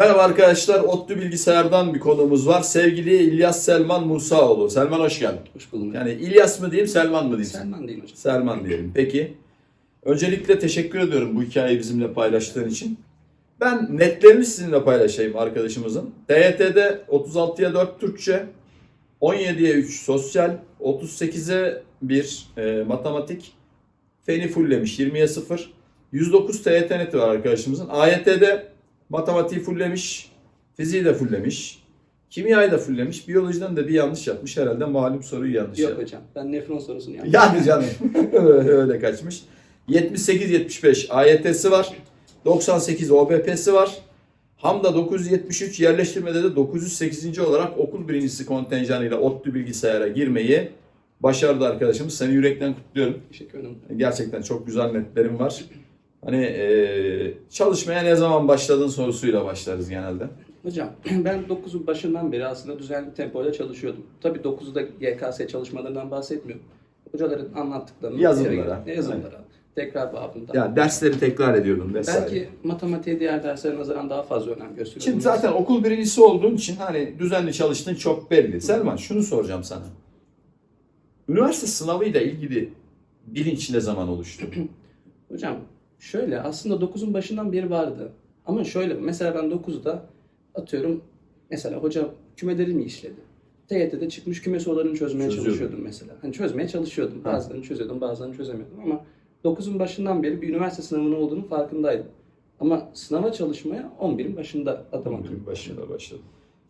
Merhaba arkadaşlar, ODTÜ Bilgisayar'dan bir konumuz var. Sevgili İlyas Selman Musaoğlu. Selman hoş geldin. Hoş buldum. Yani İlyas mı diyeyim, Selman mı diyeyim? Selman değil hocam. Selman diyelim. Peki. Öncelikle teşekkür ediyorum bu hikayeyi bizimle paylaştığın için. Ben netlerini sizinle paylaşayım arkadaşımızın. TYT'de 36'ya 4 Türkçe, 17'ye 3 sosyal, 38'e 1 e, matematik, feni fulllemiş 20'ye 0. 109 TYT neti var arkadaşımızın. AYT'de matematiği fulllemiş, fiziği de fulllemiş, kimyayı da fulllemiş, biyolojiden de bir yanlış yapmış. Herhalde malum soruyu yanlış Yok yapmış. hocam. Ben nefron sorusunu yaptım. Yani canım öyle kaçmış. 78-75 AYT'si var. 98 OBP'si var. Hamda 973 yerleştirmede de 908. olarak okul birincisi kontenjanıyla ODTÜ bilgisayara girmeyi başardı arkadaşımız. Seni yürekten kutluyorum. Teşekkür ederim. Gerçekten çok güzel netlerim var. Hani eee, çalışmaya ne zaman başladın sorusuyla başlarız genelde. Hocam ben 9'un başından beri aslında düzenli tempoyla çalışıyordum. Tabii 9'da YKS çalışmalarından bahsetmiyorum. Hocaların anlattıklarını Yazılılara. yazımlara, tekrar babında. Yani dersleri tekrar ediyordum vesaire. Belki matematiğe diğer derslere nazaran daha fazla önem gösteriyordum. Şimdi zaten okul birincisi olduğun için hani düzenli çalıştığın çok belli. Selman şunu soracağım sana. Üniversite sınavıyla ilgili bilinç ne zaman oluştu? Hocam şöyle aslında 9'un başından beri vardı. Ama şöyle mesela ben 9'da atıyorum mesela hoca kümeleri mi işledi? TYT'de çıkmış küme sorularını çözmeye Çözüyordun. çalışıyordum mesela. Hani çözmeye çalışıyordum. Ha. Bazılarını çözüyordum, bazılarını çözemiyordum ama 9'un başından beri bir üniversite sınavının olduğunu farkındaydım. Ama sınava çalışmaya 11'in başında adım attım. 11'in başında başladım.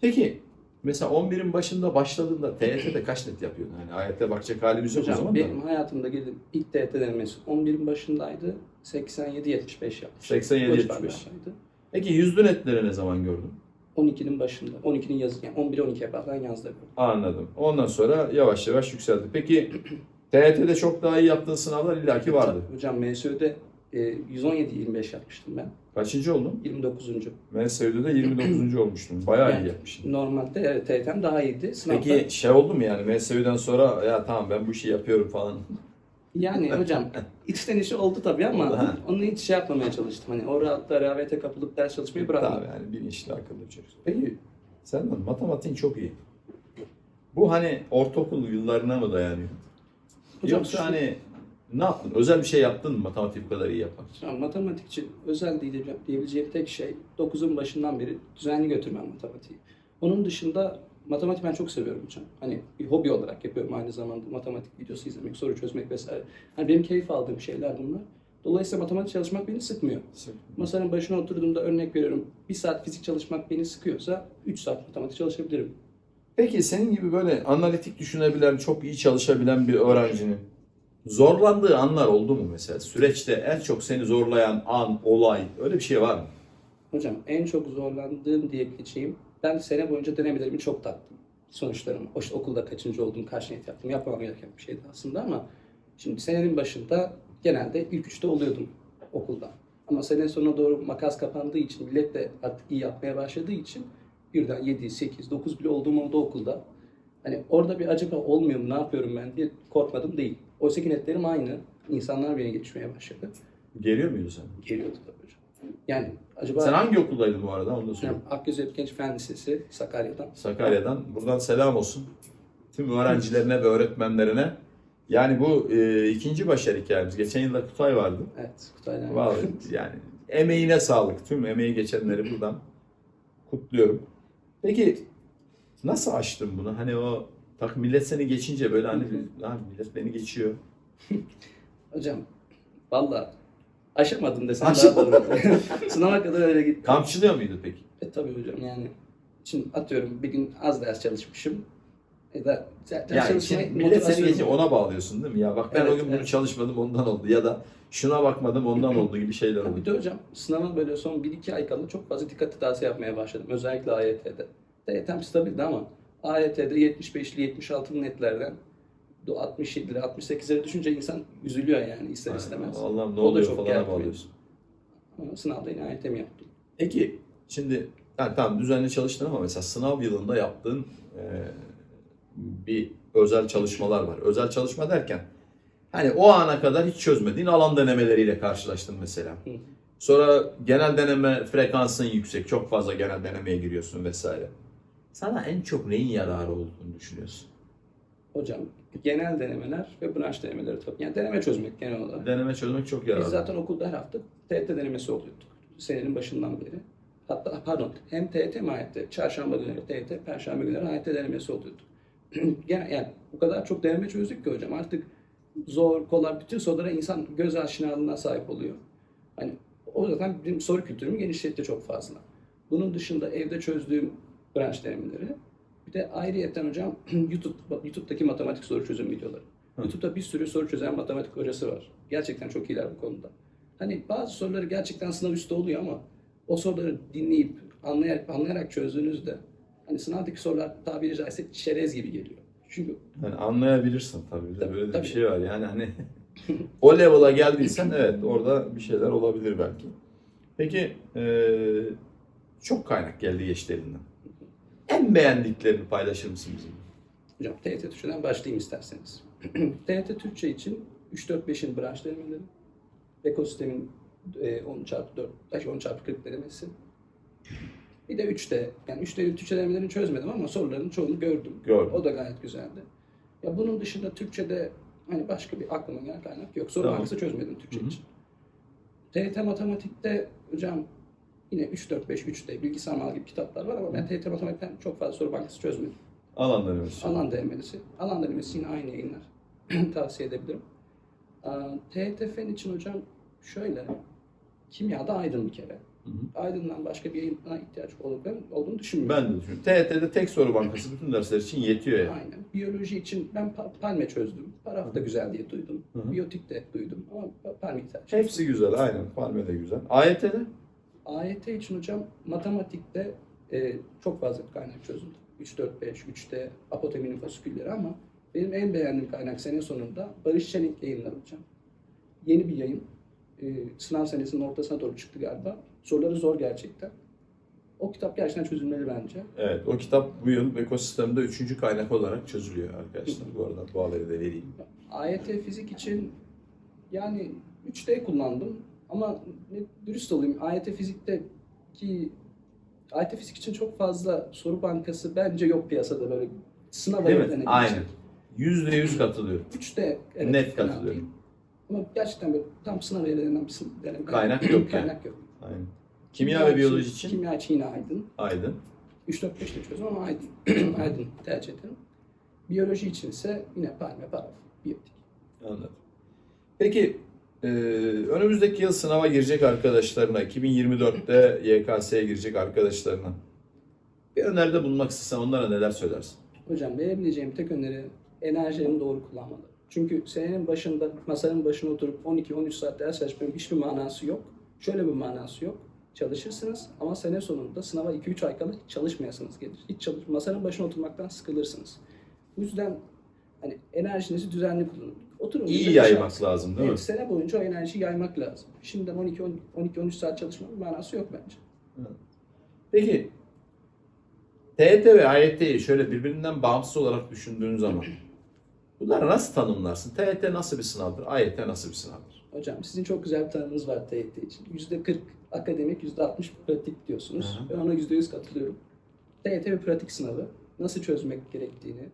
Peki mesela 11'in başında başladığında TYT'de kaç net yapıyordun? Hani AYT'e bakacak halimiz yok o Hocam zaman benim da. hayatımda gelip ilk TYT denemesi 11'in başındaydı. 87-75 yapmış. 87-75. O civarlardaydı. Peki yüzlü netleri ne zaman gördün? 12'nin başında. 12'nin yazı yani 11 12'ye kadar yazdı. Anladım. Ondan sonra yavaş yavaş yükseldi. Peki TYT'de çok daha iyi yaptığın sınavlar illaki vardı. Hocam MSÜ'de e, 117-25 yapmıştım ben. Kaçıncı oldun? 29. MSÜ'de de 29. olmuştun. Bayağı iyi Evet. yapmışsın. Normalde evet TYT'm daha iyiydi. Sınavda, Peki şey oldu mu yani MSÜ'den sonra ya tamam ben bu işi yapıyorum falan. Yani hocam içten işi oldu tabii Oldu, ama onu hiç şey yapmamaya çalıştım. Hani o rahatla rehavete kapılıp ders çalışmayı bırakmadım. Tamam yani bilinçli akıllı bir çocuk. Peki Selman matematiğin çok iyi. Bu hani ortaokul yıllarına mı dayanıyor? Hocam Yoksa şu- hani ne yaptın? Özel bir şey yaptın mı matematiği bu kadar iyi yapmak için? Hocam matematik için özel diyebileceğim, diyebileceğim tek şey 9'un başından beri düzenli götürmem matematiği. Onun dışında matematik ben çok seviyorum hocam. Hani bir hobi olarak yapıyorum aynı zamanda matematik videosu izlemek, soru çözmek vesaire. Hani benim keyif aldığım şeyler bunlar. Dolayısıyla matematik çalışmak beni sıkmıyor. Masanın başına oturduğumda örnek veriyorum. Bir saat fizik çalışmak beni sıkıyorsa 3 saat matematik çalışabilirim. Peki senin gibi böyle analitik düşünebilen, çok iyi çalışabilen bir öğrencinin zorlandığı anlar oldu mu mesela? Süreçte en çok seni zorlayan an, olay öyle bir şey var mı? Hocam en çok zorlandığım diyebileceğim ben sene boyunca denemelerimi çok taktım. Sonuçlarımı. O işte okulda kaçıncı oldum, kaç net yaptım. Yapmam gereken bir şeydi aslında ama şimdi senenin başında genelde ilk üçte oluyordum okulda. Ama sene sonuna doğru makas kapandığı için millet de artık iyi yapmaya başladığı için birden 7, 8, 9 bile olduğum oldu okulda. Hani orada bir acaba olmuyor mu ne yapıyorum ben diye korkmadım değil. Oysa ki netlerim aynı. İnsanlar beni geçmeye başladı. Geliyor muydu sen? Geliyordu tabii hocam. Yani acaba... Sen hangi okuldaydın bu arada? Onu da söyle. Akgöz Genç Fen Lisesi Sakarya'dan. Sakarya'dan. Buradan selam olsun. Tüm öğrencilerine ve öğretmenlerine. Yani bu e, ikinci başarı hikayemiz. Geçen yılda Kutay vardı. Evet, Kutay'dan. Vallahi yani emeğine sağlık. Tüm emeği geçenleri buradan kutluyorum. Peki nasıl açtın bunu? Hani o tak millet seni geçince böyle hani lan millet beni geçiyor. Hocam, valla aşamadım desem Aşamadın. daha doğru. Sınava kadar öyle gitti. Kamçılıyor muydu peki? E tabii hocam yani. Şimdi atıyorum bir gün az ders çalışmışım. Ya da ders Yani çalışmaya şimdi millet seni motivasyonum- geçince ona bağlıyorsun değil mi? Ya bak ben Evet, o gün bunu evet. çalışmadım ondan oldu ya da şuna bakmadım ondan oldu gibi şeyler Bir oldu. de hocam sınava böyle son 1-2 ay kala çok fazla dikkat hatası yapmaya başladım. Özellikle AYT'de. TYT'm stabildi ama AYT'de 75'li 76'lı netlerden 67'lere 68'lere düşünce insan üzülüyor yani ister istemez. Allah'ım ne O da oluyor çok falan. Ama sınavda yine AYT'mi yaptım. Peki şimdi yani tamam düzenli çalıştın ama mesela sınav yılında yaptığın e, bir özel çalışmalar var. Özel çalışma derken hani o ana kadar hiç çözmediğin alan denemeleriyle karşılaştın mesela. Hı. Sonra genel deneme frekansın yüksek. Çok fazla genel denemeye giriyorsun vesaire. Sana en çok neyin yararı olduğunu düşünüyorsun? Hocam genel denemeler ve branş denemeleri tabii. Yani deneme çözmek genel olarak. Deneme çözmek çok yararlı. Biz zaten okulda her hafta TET denemesi oluyorduk. Senenin başından beri. Hatta pardon hem TET hem AYT. Çarşamba günleri TET, Perşembe günleri AYT denemesi oluyordu. Gene yani o kadar çok deneme çözdük ki hocam artık zor, kolay bütün sorulara insan göz aşinalığına sahip oluyor. Hani o zaten benim soru kültürümü genişletti çok fazla. Bunun dışında evde çözdüğüm branş denemeleri bir de ayrıyetten hocam YouTube YouTube'daki matematik soru çözüm videoları. Hı. YouTube'da bir sürü soru çözen matematik hocası var. Gerçekten çok iyiler bu konuda. Hani bazı soruları gerçekten sınav üstü oluyor ama o soruları dinleyip anlayarak, anlayarak çözdüğünüzde hani sınavdaki sorular tabiri caizse çerez gibi geliyor. Çünkü Yani anlayabilirsin tabii. Tabii, Böyle tabii. bir şey var. Yani hani o level'a geldiysen evet orada bir şeyler olabilir belki. Peki eee, çok kaynak geldi geçti elinden. En beğendiklerini paylaşır mısın bizimle? hocam TYT Türkçe'den başlayayım isterseniz. TYT Türkçe için 3-4-5'in branş denemeleri, ekosistemin e, 10 çarpı 4, ay, 10 çarpı 40 denemesi. Bir de 3'te, yani 3'te Türkçe denemelerini çözmedim ama soruların çoğunu gördüm. Gördüm. O da gayet güzeldi. Ya bunun dışında Türkçe'de hani başka bir aklıma gelen kaynak yok. Soru Tamam. bankası çözmedim Türkçe Hı hı. için. TYT Matematik'te hocam yine 3-4-5, 3'te bilgisayar mal gibi kitaplar var ama ben TYT Matematik'ten çok fazla soru bankası çözmedim. Alan denemesi. Alan denemesi. Alan denemesi yine aynı yayınlar. Tavsiye edebilirim. TYT Fen için hocam şöyle. Kimyada Aydın bir kere. Hı hı. Aydın'dan başka bir yayına ihtiyaç olduğunu, olduğunu düşünmüyorum. Ben de düşünüyorum. TYT'de tek soru bankası bütün dersler için yetiyor yani. Aynen. Biyoloji için ben pa- palme çözdüm. Paraf da güzel diye duydum. Hı hı. Biyotik de duydum ama pa- palmeyi tercih ettim. Hepsi güzel aynen. Palme de güzel. AYT'de? AYT için hocam matematikte e, çok fazla kaynak çözdüm. 3, 4, 5, 3'te apoteminin fasikülleri ama benim en beğendiğim kaynak sene sonunda Barış Çelik yayınları hocam. Yeni bir yayın. E, sınav senesinin ortasına doğru çıktı galiba. Soruları zor gerçekten. O kitap gerçekten çözülmeli bence. Evet. O kitap bu yıl ekosistemde üçüncü kaynak olarak çözülüyor arkadaşlar. Bu arada bu haberi de vereyim. AYT fizik için yani 3D kullandım ama ne, dürüst olayım AYT fizikte ki AYT fizik için çok fazla soru bankası bence yok piyasada böyle sınava Değil mi? Aynen. Yüzde yüz katılıyorum. 3D evet, Net fena katılıyorum. değil. Ama gerçekten böyle tam sınava yönelen bir yani Kaynak yok yani. Kaynak yok. Aynen. Kimya ve biyoloji için Kimya için yine Aydın. Aydın. 3 4 5 de çözüm ama Aydın. Aydın tercih ederim. Biyoloji için ise yine Palme, Paraf, Biyotik. Anladım. Peki e, önümüzdeki yıl sınava girecek arkadaşlarına, 2024'te YKS'ye girecek arkadaşlarına bir öneride bulunmak istesen onlara neler söylersin? Hocam verebileceğim tek öneri enerjilerini doğru kullanmaları. Çünkü senenin başında masanın başına oturup 12-13 saat ders çalışmanın hiçbir manası yok. Şöyle bir manası yok. Çalışırsınız ama sene sonunda sınava 2-3 ay kala çalışmayasınız gelir. Hiç çalış masanın başına oturmaktan sıkılırsınız. Bu yüzden hani enerjinizi düzenli kullanın. Oturun. İyi yaymak saat. lazım değil mi? Evet, sene boyunca o enerjiyi yaymak lazım. Şimdiden 12-13 saat çalışmanın manası yok bence. Peki TET ve AYT'yi şöyle birbirinden bağımsız olarak düşündüğün zaman bunları nasıl tanımlarsın? TET nasıl bir sınavdır? AYT nasıl bir sınavdır? Hocam sizin çok güzel bir tanımınız var TYT için. %40 akademik, %60 pratik diyorsunuz. Hı hı. Ben ona %100 katılıyorum. TYT bir pratik sınavı. Nasıl çözmek gerektiğini,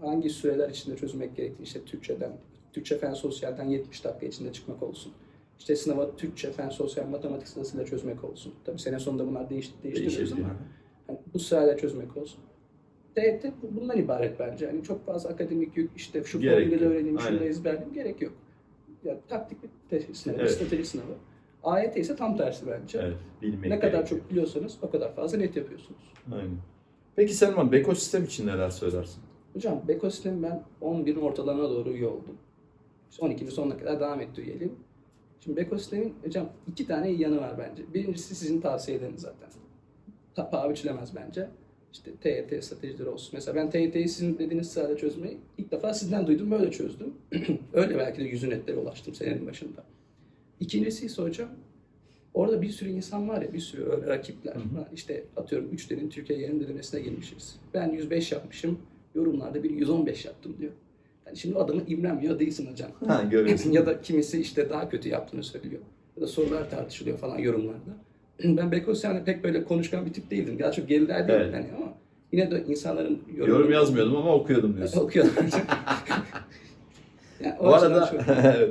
hangi süreler içinde çözmek gerektiğini, işte Türkçeden, Türkçe fen sosyalden 70 dakika içinde çıkmak olsun. İşte sınava Türkçe fen sosyal matematik sırasıyla çözmek olsun. Tabii sene sonunda bunlar değiş, değiştiriyoruz ama hani bu sırayla çözmek olsun. Bu- bundan ibaret bence. Hani çok fazla akademik yük, işte şu formülü öğreneyim, şunu da ezberleyeyim gerek yok. Ya, taktik bir te- sınav, bir Evet. strateji sınavı. AYT ise tam tersi bence. Evet, bilmek ne kadar çok biliyorsanız o kadar fazla net yapıyorsunuz. Aynen. Peki Selman, ekosistem için neler söylersin? Hocam Bekosistem ben 11'in ortalarına doğru üye oldum. İşte 12'nin sonuna kadar devam etti üyeliğim. Şimdi Bekosistem'in hocam iki tane iyi yanı var bence. Birincisi sizin tavsiye edeniz zaten. Paha biçilemez bence. İşte TYT stratejileri olsun. Mesela ben TYT'yi sizin dediğiniz sırada çözmeyi ilk defa sizden duydum böyle çözdüm. Öyle belki de yüzün netlere ulaştım senenin başında. İkincisi ise hocam orada bir sürü insan var ya bir sürü rakipler. Hı hı. İşte atıyorum 3'lerin Türkiye yarım denemesine girmişiz. Ben 105 yapmışım. Yorumlarda biri 115 yaptım diyor. Yani şimdi adamı imrenmiyor değilsin hocam. Ha görüyorsun. ya da kimisi işte daha kötü yaptığını söylüyor. Ya da sorular tartışılıyor falan yorumlarda. Ben Bekos yani pek böyle konuşkan bir tip değildim. Daha çok geriler değilim Evet. yani ama yine de insanların Yorum yazmıyordum ama okuyordum diyorsun. Okuyordum. yani o Bu arada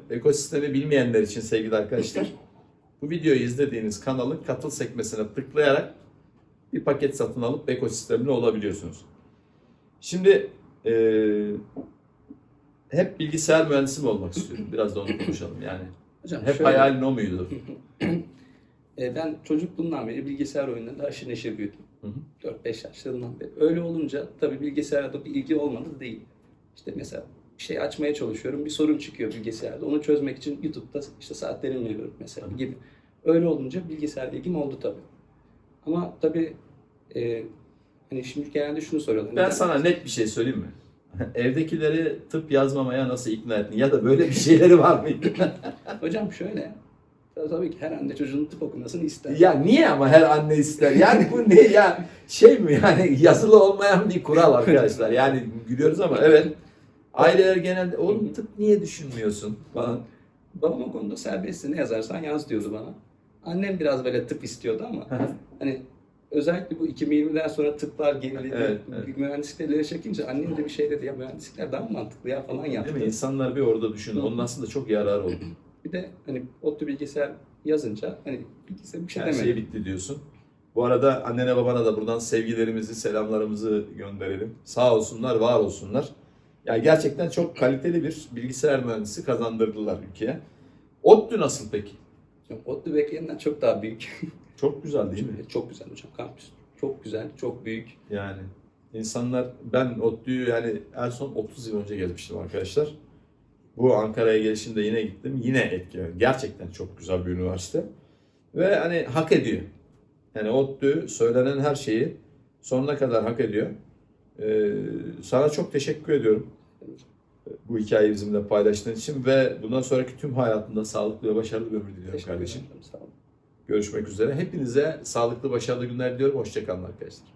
ekosistemi bilmeyenler için sevgili arkadaşlar bu videoyu izlediğiniz kanalın katıl sekmesine tıklayarak bir paket satın alıp ekosistemli olabiliyorsunuz. Şimdi eee, hep bilgisayar mühendisi mi olmak istiyorum? Biraz da onu konuşalım yani. Hocam Hep şöyle- hayalin o muydu? E, ben çocukluğumdan beri bilgisayar oyunlarında aşırı neşir büyüdüm. Hı hı. 4-5 yaşlarından beri. Öyle olunca tabii bilgisayara da bir ilgi olmadı değil. İşte mesela bir şey açmaya çalışıyorum, bir sorun çıkıyor bilgisayarda. Onu çözmek için YouTube'da işte saatlerimi veriyorum mesela gibi. Öyle olunca bilgisayar ilgim oldu tabii. Ama tabii e, hani şimdi genelde şunu soruyorlar. Ben Neden- sana net bir şey söyleyeyim mi? Evdekileri tıp yazmamaya nasıl ikna ettin? Ya da böyle bir şeyleri var mıydı? Hocam şöyle, tabii ki her anne çocuğunun tıp okumasını ister. Ya niye ama her anne ister? Yani bu ne ya? Şey mi yani yazılı olmayan bir kural arkadaşlar. Yani gülüyoruz ama evet. Aileler genelde oğlum tıp niye düşünmüyorsun falan. Babam o konuda serbestsin ne yazarsan yaz diyordu bana. Annem biraz böyle tıp istiyordu ama hani özellikle bu 2020'den sonra tıplar geriledi. Evet, evet. Mühendislikleri çekince annem de bir şey dedi ya mühendislikler daha mantıklı ya falan yaptı. Değil mi? İnsanlar bir orada düşünün. Onun aslında çok yararı oldu. Bir de hani ODTÜ bilgisayar yazınca hani bilgisayar bir şey Her demedim. şey bitti diyorsun. Bu arada annene babana da buradan sevgilerimizi, selamlarımızı gönderelim. Sağ olsunlar, var olsunlar. Ya gerçekten çok kaliteli bir bilgisayar mühendisi kazandırdılar ülkeye. ODTÜ nasıl peki? ODTÜ bekleyenden çok daha büyük. Çok güzel değil mi? çok güzel hocam kampüs. Çok güzel, çok büyük. Yani insanlar ben ODTÜ'yü yani en son 30 yıl önce gezmiştim arkadaşlar. Bu Ankara'ya gelişimde yine gittim. Yine etkilendi. Gerçekten çok güzel bir üniversite. Ve hani hak ediyor. Yani ODTÜ söylenen her şeyi sonuna kadar hak ediyor. Ee, sana çok teşekkür ediyorum. Bu hikayeyi bizimle paylaştığın için ve bundan sonraki tüm hayatında sağlıklı ve başarılı bir ömür diliyorum Teşekkür kardeşim. ederim. Sağ olun. Görüşmek üzere. Hepinize sağlıklı, başarılı günler diliyorum. Hoşçakalın arkadaşlar.